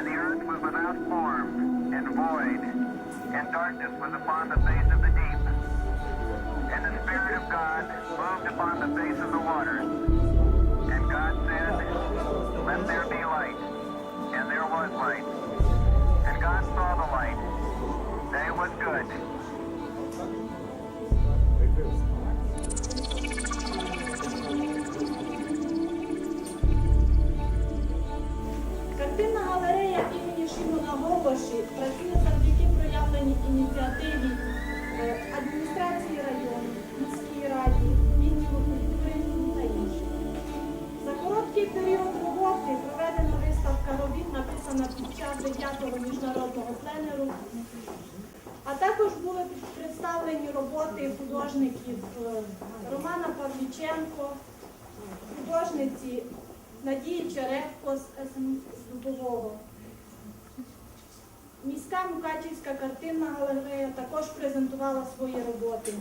And the earth was without form and void, and darkness was upon the face of the deep. And the Spirit of God moved upon the face of the waters. And God said, Let there be light. And there was light. And God saw the light. That it was good. Шимона працює завдяки проявленій ініціативі е, адміністрації району, міській раді, відділу культури та інших. За короткий період роботи проведена виставка робіт, написана під час 9-го міжнародного пленеру, а також були представлені роботи художників е, Романа Павліченко, художниці Надії Черевко з Дубового. Міська Мукачівська картинна галерея також презентувала свої роботи.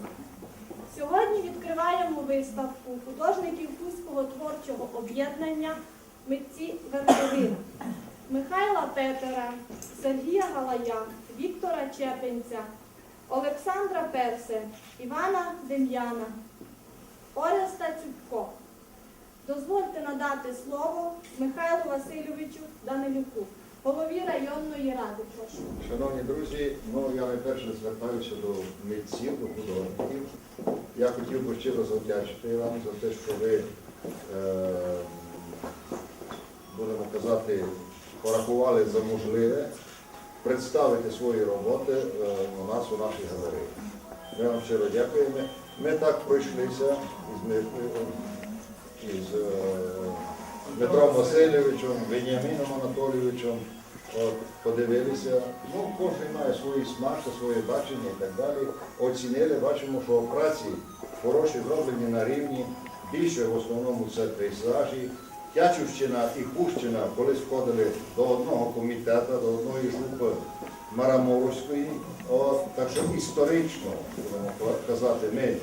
Сьогодні відкриваємо виставку художників Кузького творчого об'єднання митці Верховина Михайла Петера, Сергія Галая, Віктора Чепенця, Олександра Персе, Івана Дем'яна, Ореста Цюбко. Дозвольте надати слово Михайлу Васильовичу Данилюку, голові районної ради. Прошу. Шановні друзі, ну я найперше звертаюся до митців, до художників. Я хотів би щиро завдячити вам за те, що ви, е, будемо казати, порахували за можливе представити свої роботи е, у нас у нашій галереї. Ми вам щиро дякуємо. Ми так пройшлися із, Ми- із е, Дмитром Васильовичем, Веніаміном Анатолійовичем. Подивилися, ну кожен має свої смак, своє бачення і так далі. Оцінили, бачимо, що праці хороші зроблені на рівні. Більше в основному це пейзажі. Тячівщина і Хущина колись входили до одного комітету, до одної групи Марамовської. От, так що історично, будемо казати, ми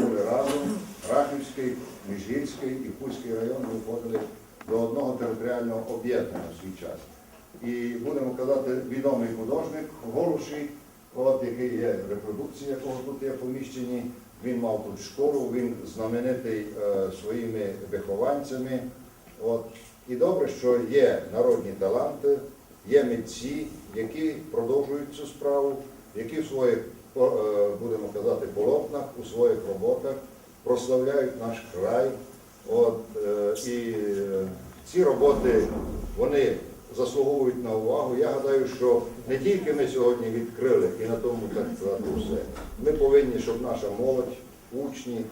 були разом. Рахівський, Міжгірський і Хуський район ми входили до одного територіального об'єднання в свій час. І будемо казати, відомий художник Голуші, от який є репродукція, якого тут є поміщені. Він мав тут школу, він знаменитий е, своїми вихованцями. От. І добре, що є народні таланти, є митці, які продовжують цю справу, які в своїх, е, будемо казати, полотнах, у своїх роботах прославляють наш край. От, е, і ці роботи вони заслуговують на увагу. Я гадаю, що не тільки ми сьогодні відкрили і на тому так все. Ми повинні, щоб наша молодь, учні,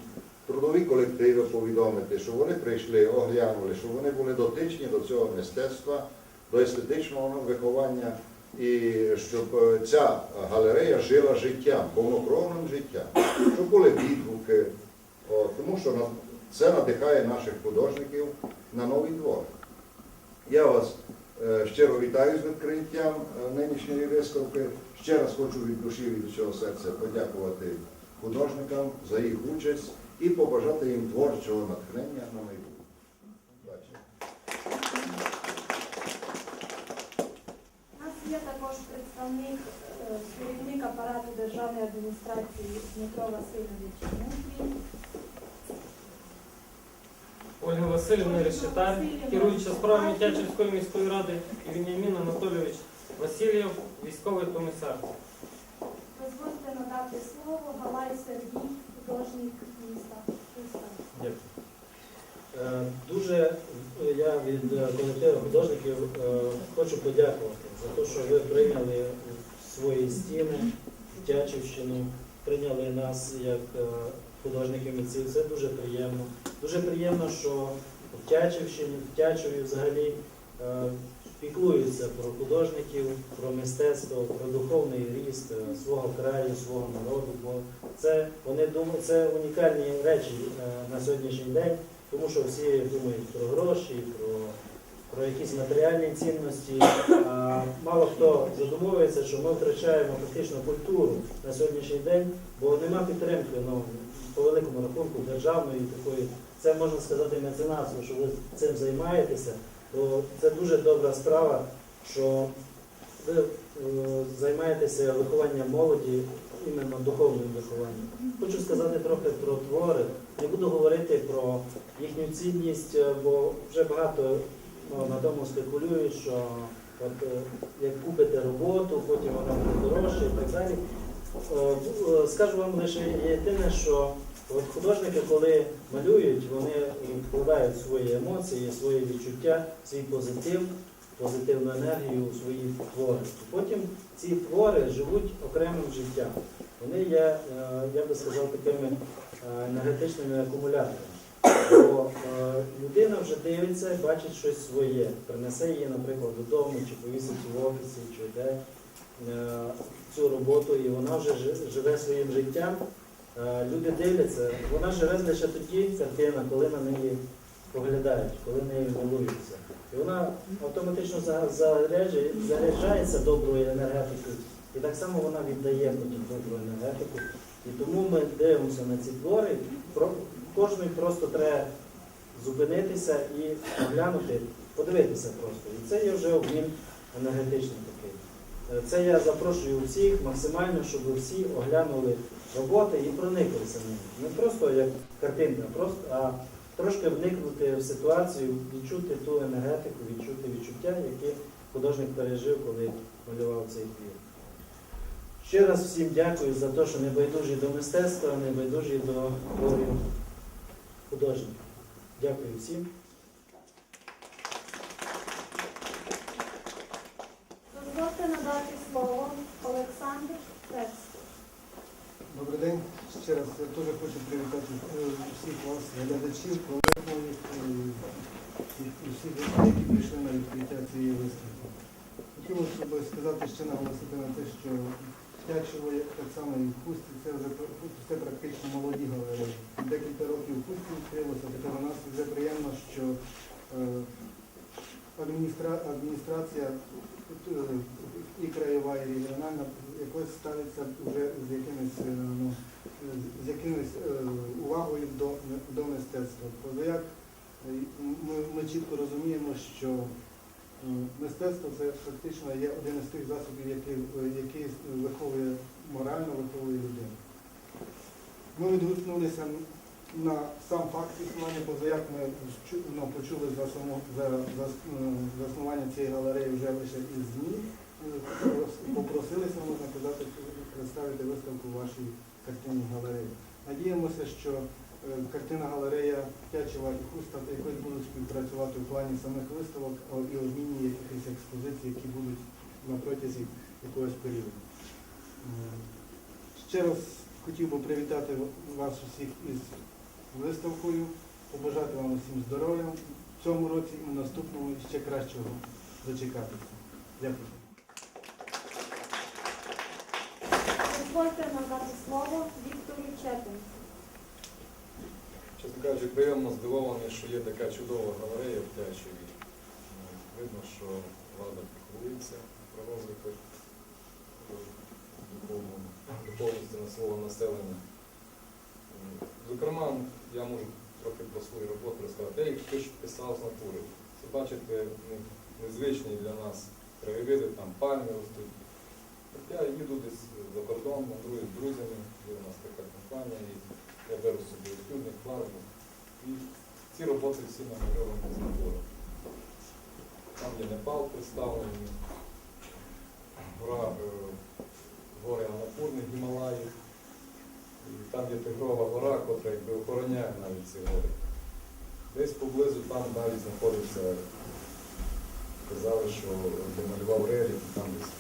трудові колективи повідомити, що вони прийшли, оглянули, щоб вони були дотичні до цього мистецтва, до естетичного виховання, і щоб е, ця галерея жила життям, повнокровним життям, щоб були відгуки, тому що це надихає наших художників на новий твор. Я вас щиро вітаю з відкриттям е, нинішньої виставки. Ще раз хочу від душі, від усього серця подякувати художникам за їх участь і побажати їм творчого натхнення на майбутнє. У нас є також представник, е, керівник апарату державної адміністрації Дмитро Васильович Мудрій. Ольга Васильівна Решетар, керуюча справами Тячівської міської ради, і Веніамін Анатолійович Васильєв, військовий комісар. Дозвольте надати слово Галай Сергій, художник міста. Дякую. Е, Дуже е, я від е, колективу художників хочу подякувати за те, що ви прийняли свої стіни Тячівщину, прийняли нас як художників митців. Це дуже приємно. Дуже приємно, що в Тячівщині, в Тячові взагалі е, піклуються про художників, про мистецтво, про духовний ріст е, свого краю, свого народу. Бо це вони думають, це унікальні речі е, на сьогоднішній день, тому що всі думають про гроші, про, про якісь матеріальні цінності. А мало хто задумується, що ми втрачаємо фактично культуру на сьогоднішній день, бо нема підтримки. Ну, по великому рахунку державної такої, це можна сказати меценатство, що ви цим займаєтеся, то це дуже добра справа, що ви е, займаєтеся вихованням молоді, іменно духовним вихованням. Хочу сказати трохи про твори. Не буду говорити про їхню цінність, е, бо вже багато ну, на тому спекулюють, що от, е, як купите роботу, потім вона буде дорожча і так далі. Скажу вам лише єдине, що от художники, коли малюють, вони вкладають свої емоції, свої відчуття, свій позитив, позитивну енергію у свої твори. Потім ці твори живуть окремим життям. Вони є, е, я би сказав, такими е, енергетичними акумуляторами. Бо е, людина вже дивиться бачить щось своє, принесе її, наприклад, додому, чи повісить в офісі, чи де цю роботу, і вона вже живе своїм життям. Е, Люди дивляться, вона живе лише тоді, картина, коли на неї поглядають, коли нею милуються. І вона автоматично заряджається доброю енергетикою, і так само вона віддає потім добру енергетику. І тому ми дивимося на ці твори. Кожний просто треба зупинитися і оглянути, подивитися просто. І це є вже обмін енергетичний такий. Е, Це я запрошую всіх максимально, щоб всі оглянули роботи і прониклися ними. Не просто як картинка, просто, а трошки вникнути в ситуацію, відчути ту енергетику, відчути відчуття, яке художник пережив, коли малював цей твір. Ще раз всім дякую за те, що не байдужі до мистецтва, не байдужі до творів художників. Дякую всім. Дозвольте надати слово Олександру Шпецький. Добрий день. Ще раз я теж хочу привітати е, всіх вас, глядачів, колег моїх і всіх, які прийшли на відкриття цієї виставки. Хотілося б сказати, ще наголосити на те, що Тячево, як так само і в Хусті, це вже це практично молоді галереї. Декілька років в Хусті відкрилося, тепер у нас вже приємно, що е, адміністра- адміністрація е, і краєва, і регіональна якось ставиться вже з якимось, е, ну, з якимось е, увагою до, до мистецтва. Бо як ми, ми чітко розуміємо, що мистецтво це фактично є один із тих засобів, який, який виховує морально, виховує людину. Ми відгукнулися на сам факт існування, бо як ми ну, почули за, само, за, за, е, заснування цієї галереї вже лише із ЗМІ, е, попросилися, можна казати, представити виставку вашій картинній галереї. Надіємося, що е, картина галерея Тячева і Хуста якось будуть співпрацювати в плані самих виставок і обмінні якихось експозицій, які будуть на протязі якогось періоду. Ще раз хотів би привітати вас усіх із виставкою, побажати вам усім здоров'я в цьому році і в наступному і ще кращого дочекатися. Дякую. Дозвольте надати слово Віктору Чепинцю. Чесно кажучи, приємно здивований, що є така чудова галерея в Тячеві. Видно, що влада піклується про розвиток е, духовності на свого населення. Зокрема, я можу трохи про свою роботу розказати. Я їх писав з натури. Це бачите, ну, незвичні для нас краєвиди, там пальми ростуть. Я їду десь за кордон, мандрую з друзями, є у нас така компанія, і я беру з собою стюдник, фарбу. І ці роботи всі намальовані з натури. Там є Непал представлений, гора, е, гори Анапурни, Гімалаї. І там є Тигрова гора, котра якби охороняє навіть ці гори. Десь поблизу там навіть знаходиться, казали, що де малював релік, там десь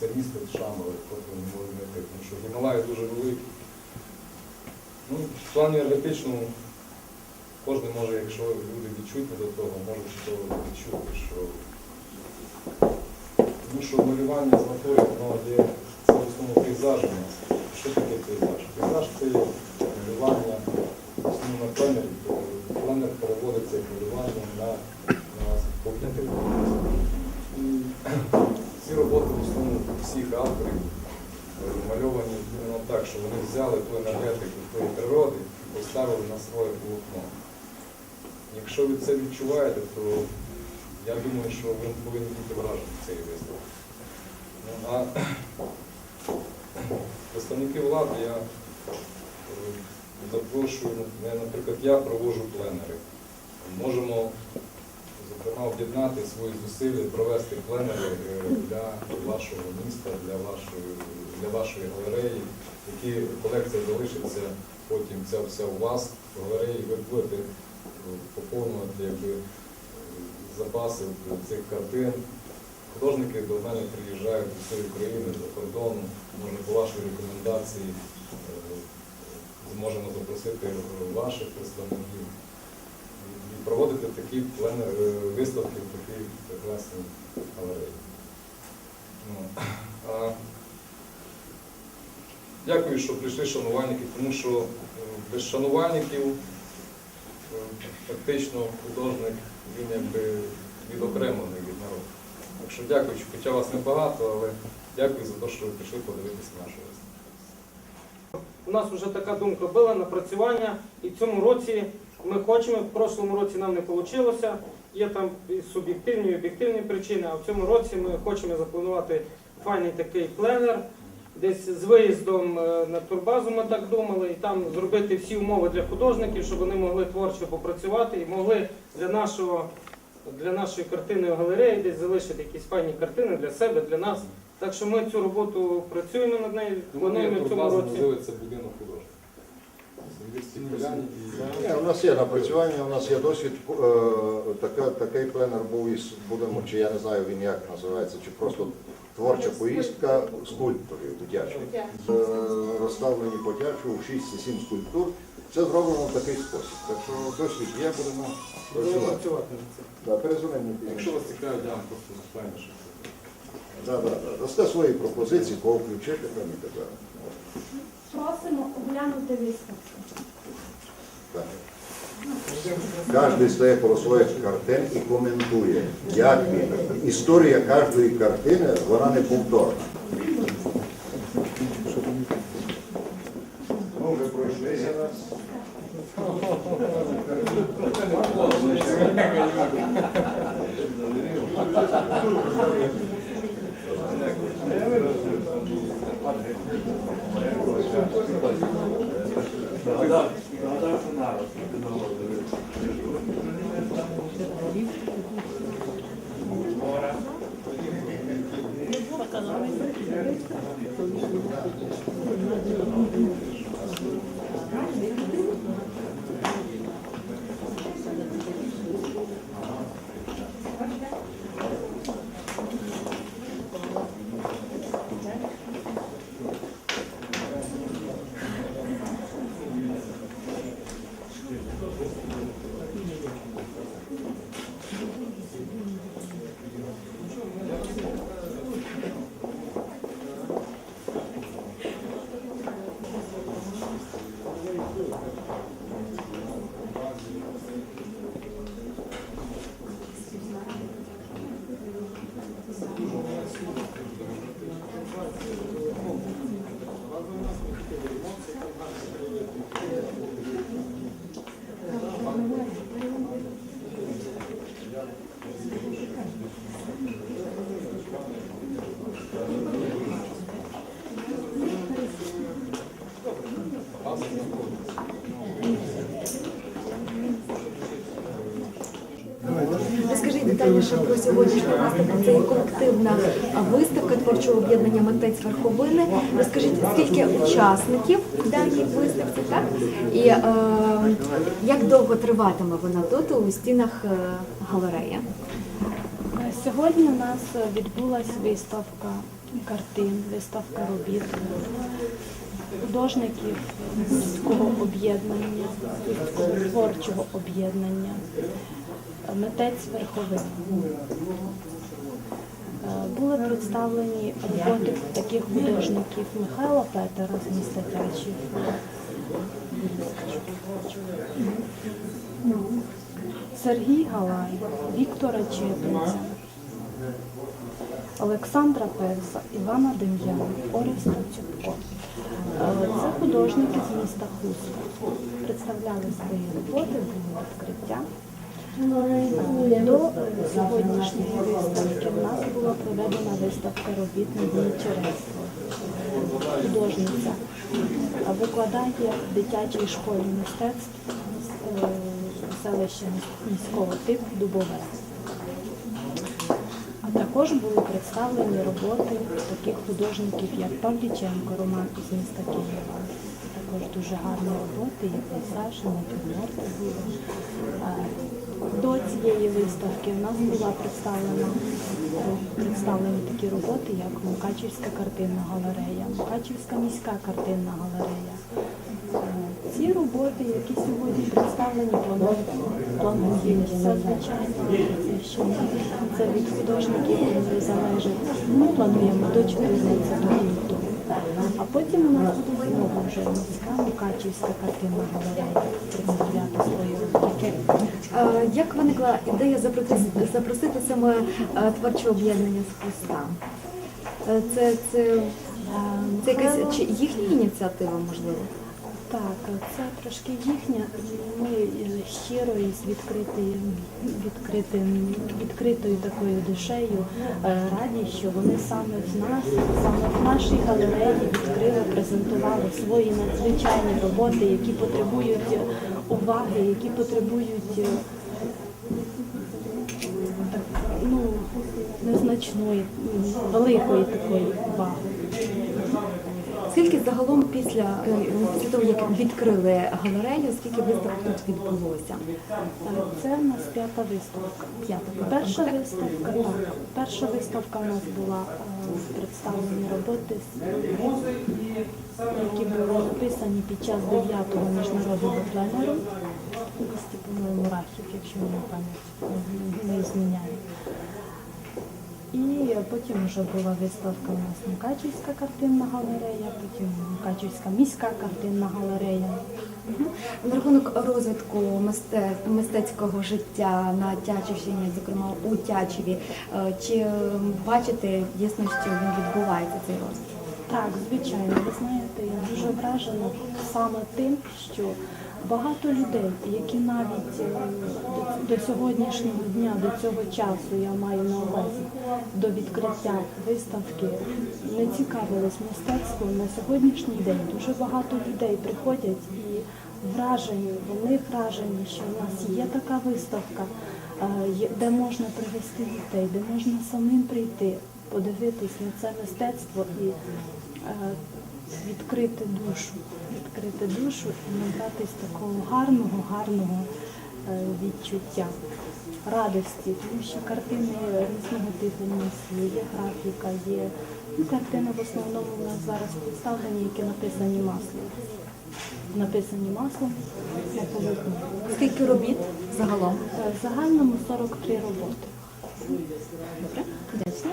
це місто Шамове, котру не можу знайти, тому що Гімалаї дуже великі. Ну, в плані енергетичному кожен може, якщо люди відчутні до того, може що відчути, що тому що малювання з натури, воно є це в основному пейзаж. Що таке пейзаж? Малювання в основному на пленері, то переводиться як на, на комп'ютер. Ці роботи в основному всіх авторів е, мальовані іменно так, що вони взяли ту енергетику тої природи представили на своє полотно. Якщо ви це відчуваєте, то я думаю, що ви повинні бути вражені цією виставкою. Ну, а представники влади я запрошую, наприклад, я проводжу пленери. Можемо, зокрема, об'єднати свої зусилля, провести пленери е, для вашого міста, для вашої, для вашої галереї, які колекція залишиться потім ця вся у вас в галереї, ви будете е, поповнювати якби, е, запаси цих картин. Художники до мене приїжджають з усієї України, за кордону, може по вашій рекомендації зможемо запросити ваших представників і проводити такі е, виставки в такій прекрасній галереї. Ну, Дякую, що прийшли шанувальники, тому що е, без шанувальників е, фактично художник він якби відокремлений від народу. Так що дякую, що хоча вас небагато, але дякую за те, що ви прийшли подивитися нашу виставку. У нас вже така думка була, напрацювання, і в цьому році ми хочемо, в прошлому році нам не вийшло, є там і суб'єктивні, і об'єктивні причини, а в цьому році ми хочемо запланувати файний такий пленер, десь з виїздом е, на турбазу ми так думали, і там зробити всі умови для художників, щоб вони могли творчо попрацювати і могли для нашого. Для нашої картинної галереї десь залишити якісь файні картини для себе, для нас. Так що ми цю роботу працюємо над нею, плануємо в цьому році. називається будинок художника. Сергійські поляні і Ні, у нас є напрацювання, у нас є досвід. Е, така, такий пленер був із будемо, чи я не знаю він як називається, чи просто творча поїздка скульпторів дитячих. Е, розставлені по тячу 6-7 скульптур. Це зроблено в такий спосіб. Так що досвід є, будемо Будемо працювати. працювати над цим. Да, перезвонимо. Якщо вас цікавить, я вам просто напевно, що це. Да, да, да. Дасте свої пропозиції, кого включити там і так далі. Просимо оглянути виставку. Так. Кожен стає коло своїх картин і коментує, як він. Історія кожної картини, вона не повторна. Ми вже пройшлися раз. Про сьогоднішню виставку. Це є колективна виставка творчого об'єднання митець верховини. Розкажіть, скільки учасників даній виставці, так? І е, як довго триватиме вона тут у стінах е, галереї? Сьогодні у нас відбулася виставка картин, виставка робіт художників міського об'єднання, творчого об'єднання, митець верховин. Е, Були представлені роботи таких художників Михайла Петера з міста Тячів, Сергій Галай, Віктора Чеплиця, Олександра Перса, Івана Дем'яна, Ореста Цюбко. Е, Це художники з міста Хуска. Представляли свої роботи, було відкриття. До сьогоднішньої виставки в нас була проведена виставка робіт Надії Череської. Художниця викладає в дитячій школі мистецтв е, селища міського типу Дубове. Також були представлені роботи таких художників, як Павліченко, Роман із міста Києва. Також дуже гарні роботи, як пейзажі, натюрморти були. До цієї виставки в нас була представлена представлені такі роботи, як Мукачівська картинна галерея, Мукачівська міська картинна галерея. Ці роботи, які сьогодні представлені, планують плануються, звичайно, це від художників не залежить. Ми плануємо до 14 лютого. А потім у нас буде знову вже міська Мукачівська картинна галерея представляти свої роботи. Е, Як виникла ідея запросити, запросити саме е, творче об'єднання з Христа? Е, Це, це, це якась чи їхня ініціатива, можливо? Так, це трошки їхня. і Ми е, щиро і з відкритою, такою душею е, раді, що вони саме в нас, саме в нашій галереї відкрили, презентували свої надзвичайні роботи, які потребують е, уваги, які потребують так, ну, незначної, великої такої уваги. Скільки загалом після, е, після того, як відкрили галерею, скільки виставок тут відбулося? Це у нас п'ята виставка. П'ята Перша виставка, так. Перша виставка у нас була е, представлені роботи, які були написані під час 9-го міжнародного пленеру місті, по-моєму, Рахів, якщо мене пам'ять не зміняє. І потім вже була виставка у нас Мукачівська картинна галерея, потім Мукачівська міська картинна галерея. На рахунок розвитку мисте- мистецького життя на Тячівщині, зокрема у Тячеві, е, чи бачите дійсно, що він відбувається цей розвиток? Так, звичайно, ви знаєте, я дуже вражена саме тим, що багато людей, які навіть е, до, сьогоднішнього дня, до цього часу, я маю на увазі, до відкриття виставки не цікавились мистецтвом, на сьогоднішній день дуже багато людей приходять і вражені, вони вражені, що в нас є така виставка, е, де можна привезти дітей, де можна самим прийти, подивитись на це мистецтво і е, відкрити душу, відкрити душу і набратись такого гарного, гарного е, відчуття, радості, тому що картини різного типу нас є, є графіка, є ну, картини в основному у нас зараз представлені, які написані маслом. Написані маслом на полотні. Скільки робіт загалом? Е, В загальному 43 роботи. Добре, вдячна.